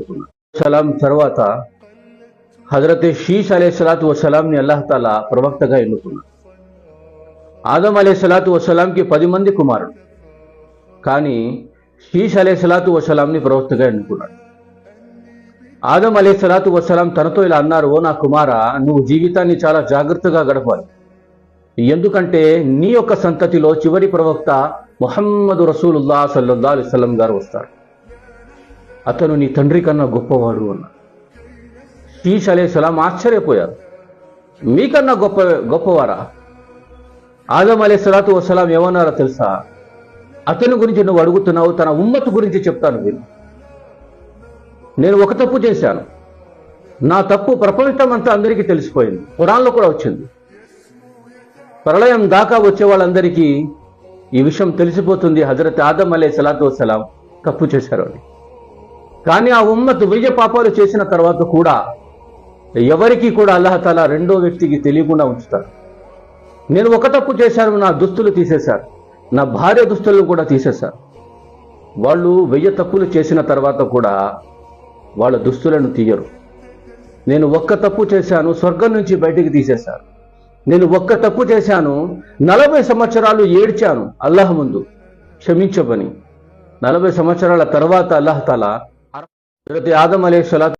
ఎన్నుకున్నాడు సలాం తర్వాత హజరత్ షీష్ అలే సలాతు వసలాంని అల్లాహతాలా ప్రవక్తగా ఎన్నుకున్నాడు ఆదం అలే సలాతు వసలాంకి పది మంది కుమారుడు కానీ షీష్ అలే సలాతు వసలాంని ప్రవక్తగా ఎన్నుకున్నాడు ఆదం అలే సలాతు వసలాం తనతో ఇలా అన్నారు ఓ నా కుమార నువ్వు జీవితాన్ని చాలా జాగ్రత్తగా గడపాలి. ఎందుకంటే నీ యొక్క సంతతిలో చివరి ప్రవక్త ముహమ్మదు రసూలుల్లా సల్లుల్లా అలిస్లం గారు వస్తారు. అతను నీ తండ్రి కన్నా గొప్పవాడు అన్నారు షీష్ అలే సలాం ఆశ్చర్యపోయారు. మీకన్నా గొప్ప గొప్పవారా? ఆదం అలే సలాతు వసలాం ఏమన్నారో తెలుసా? అతని గురించి నువ్వు అడుగుతున్నావు తన ఉమ్మత్ గురించి చెప్తాను నేను. నేను ఒక తప్పు చేశాను. నా తప్పు ప్రపంచం అంతా అందరికీ తెలిసిపోయింది. పురాణంలో కూడా వచ్చింది. ప్రళయం దాకా వచ్చే వాళ్ళందరికీ ఈ విషయం తెలిసిపోతుంది. హజరత్ ఆదం అలే సలాతు వసలాం తప్పు చేశారు అని. కానీ ఆ ఉమ్మత్ వెయ్యి పాపాలు చేసిన తర్వాత కూడా ఎవరికి కూడా అల్లహతాలా రెండో వ్యక్తికి తెలియకుండా ఉంచుతారు నేను ఒక తప్పు చేశాను నా దుస్తులు తీసేశారు. నా భార్య దుస్తులను కూడా తీసేశారు. వాళ్ళు వెయ్యి తప్పులు చేసిన తర్వాత కూడా వాళ్ళ దుస్తులను తీయరు. నేను ఒక్క తప్పు చేశాను స్వర్గం నుంచి బయటికి తీసేశారు. నేను ఒక్క తప్పు చేశాను నలభై సంవత్సరాలు ఏడ్చాను అల్లాహ్ ముందు క్షమించబని. నలభై సంవత్సరాల తర్వాత అల్లాహ్ తాలా ఆదం అలే సలాత్